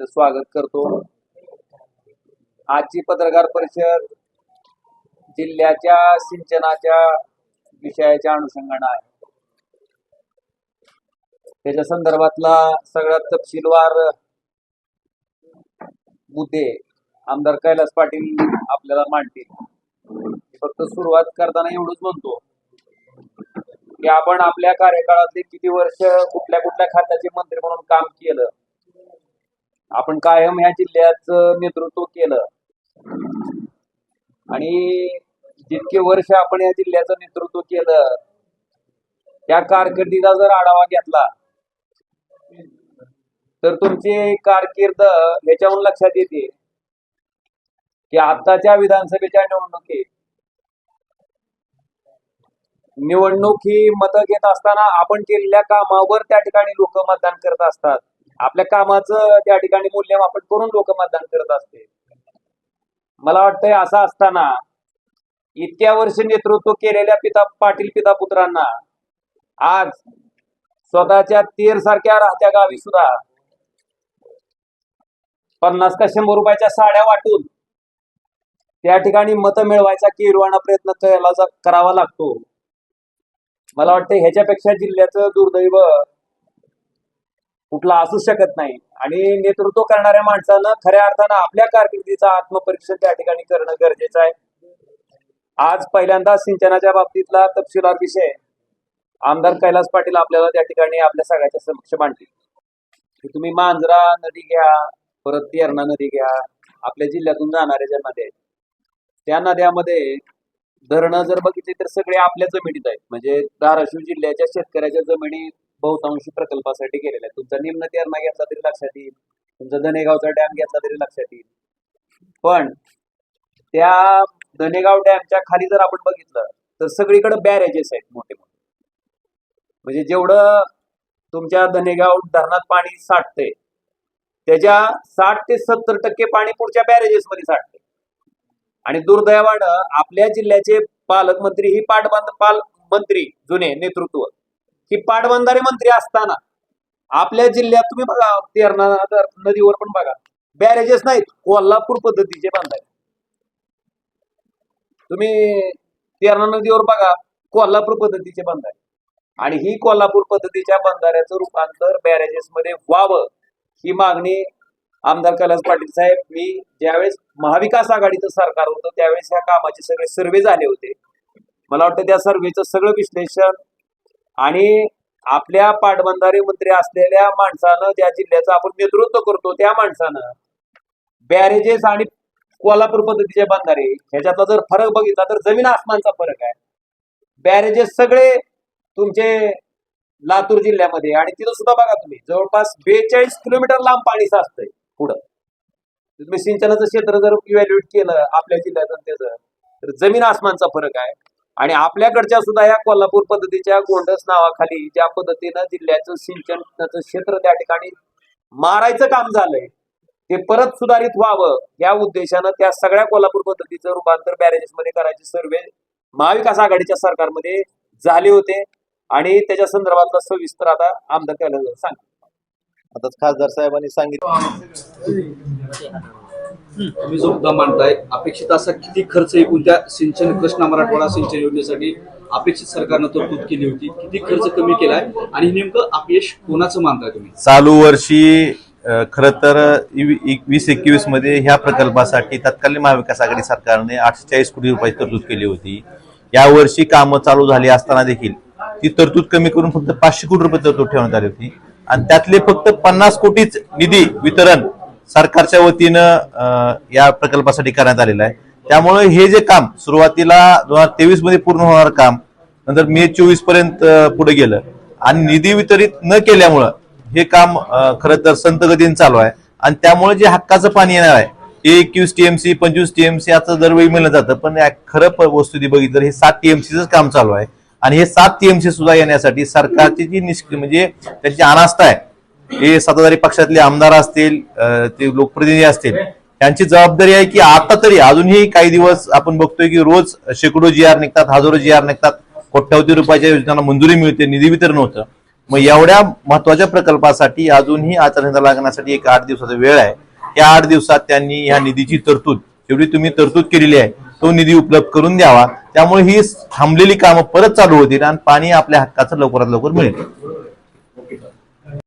स्वागत करतो. आजची पत्रकार परिषद जिल्ह्याच्या सिंचनाच्या विषयाच्या अनुषंगानं आहे. त्याच्या संदर्भातला सगळ्यात तपशीलवार मुद्दे आमदार कैलास पाटील आपल्याला मांडतील. फक्त सुरुवात करताना एवढंच म्हणतो की आपण आपल्या कार्यकाळातले किती वर्ष कुठल्या कुठल्या खात्याचे मंत्री म्हणून काम केलं आपण कायम ह्या जिल्ह्याचं नेतृत्व केलं. आणि जितके वर्ष आपण या जिल्ह्याचं नेतृत्व केलं त्या कारकिर्दीचा जर आढावा घेतला तर तुमची कारकीर्द ह्याच्याहून लक्षात येते की आताच्या विधानसभेच्या निवडणुकीत निवडणूक ही मतं घेत असताना आपण केलेल्या कामावर त्या ठिकाणी लोक मतदान करत असतात. आपल्या कामाचं त्या ठिकाणी मूल्यमापन करून लोक मतदान करत असते मला वाटतंय असं असताना इतक्या वर्ष नेतृत्व केलेल्या पिता पाटील पिता पुत्रांना आज स्वतःच्या तेर सारख्या राहत्या गावी सुद्धा पन्नास का शंभर रुपयाच्या साड्या वाटून त्या ठिकाणी मतं मिळवायचा किरवाणा प्रयत्न करावा लागतो. मला वाटतं ह्याच्यापेक्षा जिल्ह्याचं दुर्दैव कुठला असू शकत नाही. आणि नेतृत्व करणाऱ्या माणसानं खऱ्या अर्थानं आपल्या कारकिर्दीचं आत्मपरीक्षण त्या ठिकाणी करणं गरजेचं आहे. आज पहिल्यांदा सिंचनाच्या बाबतीतला तपशीलवार विषय आमदार कैलास पाटील आपल्याला त्या ठिकाणी आपल्या सगळ्याच्या समक्ष मांडतील. की तुम्ही मांजरा नदी घ्या परत तेरणा नदी घ्या आपल्या जिल्ह्यातून जाणाऱ्या ज्या नद्या आहेत त्या नद्यामध्ये धरणं जर बघितली तर सगळे आपल्या जमिनीत आहेत. म्हणजे धाराशिव जिल्ह्याच्या शेतकऱ्याच्या जमिनी बहुतांशी प्रकल्पासाठी केलेला आहे तुमचा निम्न तेरणा घेतला तरी लक्षात येईल. तुमचा धनेगावचा डॅम घेतला तरी लक्षात येईल. पण त्या धनेगाव डॅमच्या खाली जर आपण बघितलं तर सगळीकडे बॅरेजेस आहेत मोठे मोठे म्हणजे जेवढं तुमच्या धनेगाव धरणात पाणी साठते त्याच्या साठ ते सत्तर टक्के पाणी पुढच्या बॅरेजेस मध्ये साठते आणि दुर्दैवानं आपल्या जिल्ह्याचे पालकमंत्री ही पाटबंध पाल मंत्री जुने नेतृत्व की पाटबंधारे मंत्री असताना आपल्या जिल्ह्यात तुम्ही बघा तेरणा नदीवर पण बघा बॅरेजेस नाहीत कोल्हापूर पद्धतीचे बांधाय तुम्ही तेरणा नदीवर बघा कोल्हापूर पद्धतीचे बांधाय आणि ही कोल्हापूर पद्धतीच्या बंधाऱ्याचं रूपांतर बॅरेजेस मध्ये व्हावं ही मागणी आमदार कैलास पाटील साहेब मी ज्यावेळेस महाविकास आघाडीचं सरकार होतं त्यावेळेस या कामाचे सगळे सर्वे झाले होते. मला वाटतं त्या सर्वेचं सगळं विश्लेषण आणि आपल्या पाटबंधारे मंत्री असलेल्या माणसानं ज्या जिल्ह्याचं आपण नेतृत्व करतो त्या माणसानं बॅरेजेस आणि कोल्हापूर पद्धतीचे बंधारे ह्याच्यातला जर फरक बघितला तर जमीन आसमानचा फरक आहे. बॅरेजेस सगळे तुमचे लातूर जिल्ह्यामध्ये आणि तिथं सुद्धा बघा तुम्ही जवळपास बेचाळीस किलोमीटर लांब पाणी साचतंय पुढं. तुम्ही सिंचनाचं क्षेत्र जर इव्हॅल्युएट केलं आपल्या जिल्ह्यात त्याचं तर जमीन आसमानचा फरक आहे. आणि आपल्याकडच्या सुद्धा या कोल्हापूर पद्धतीच्या गोंडस नावाखाली ज्या पद्धतीनं जिल्ह्याचं सिंचनाचं क्षेत्र त्या ठिकाणी मारायचं काम झालंय ते परत सुधारित व्हावं या उद्देशानं त्या सगळ्या कोल्हापूर पद्धतीचं रूपांतर बॅरेजेसमध्ये करायचे सर्वे महाविकास आघाडीच्या सरकारमध्ये झाले होते. आणि त्याच्या संदर्भातला सविस्तर आता आमदार कैलास सांग आता खासदार साहेबांनी सांगितलं. तुम्ही जो मुद्दा मांडताय अपेक्षित असा किती खर्च एकूण त्या सिंचन कृष्णा मराठवाडा सिंचन योजनेसाठी अपेक्षित सरकारनं तरतूद केली होती? किती खर्च कमी केलाय? आणि नेमकं अपयश कोणाचं मानताय तुम्ही? चालू वर्षी खरं तर वीस एकवीसमध्ये ह्या प्रकल्पासाठी तत्कालीन महाविकास आघाडी सरकारने आठशे चाळीस कोटी रुपयाची तरतूद केली होती. या वर्षी कामं चालू झाली असताना देखील ती तरतूद कमी करून फक्त पाचशे कोटी रुपये तरतूद ठेवण्यात आली होती. आणि त्यातले फक्त पन्नास कोटीच निधी वितरण सरकारच्या वतीनं या प्रकल्पासाठी करण्यात आलेलं आहे. त्यामुळे हे जे काम सुरुवातीला दोन हजार तेवीसमध्ये पूर्ण होणार काम नंतर मे चोवीसपर्यंत पुढे गेलं. आणि निधी वितरित न केल्यामुळं हे काम खर खरं तर संत गतीने चालू आहे. आणि त्यामुळे जे हक्काचं पाणी येणार आहे ते एकवीस टीएमसी पंचवीस टीएमसी याचं दरवेळी मिळलं जातं. पण खरं प- बघितलं तर हे सात टीएमसीच काम चालू आहे. आणि हे सात टीएमसी सुद्धा येण्यासाठी सरकारची जी निष्क म्हणजे त्यांची अनास्था आहे हे सत्ताधारी पक्षातले आमदार असतील ते लोकप्रतिनिधी असतील त्यांची जबाबदारी आहे की आता तरी अजूनही काही दिवस आपण बघतोय की रोज शेकडो जी आर निघतात हजारो जी आर निघतात कोट्यावधी रुपयाच्या योजनांना मंजुरी मिळते निधी वितरण होतं. मग एवढ्या महत्त्वाच्या प्रकल्पासाठी अजूनही आचारसंहिता लागण्यासाठी एक आठ दिवसाचा वेळ आहे. या आठ दिवसात त्यांनी ह्या निधीची तरतूद जेवढी तुम्ही तरतूद केलेली आहे तो निधी उपलब्ध करून द्यावा. त्यामुळे ही थांबलेली कामं परत चालू होतील आणि पाणी आपल्या हक्काचं लवकरात लवकर मिळेल.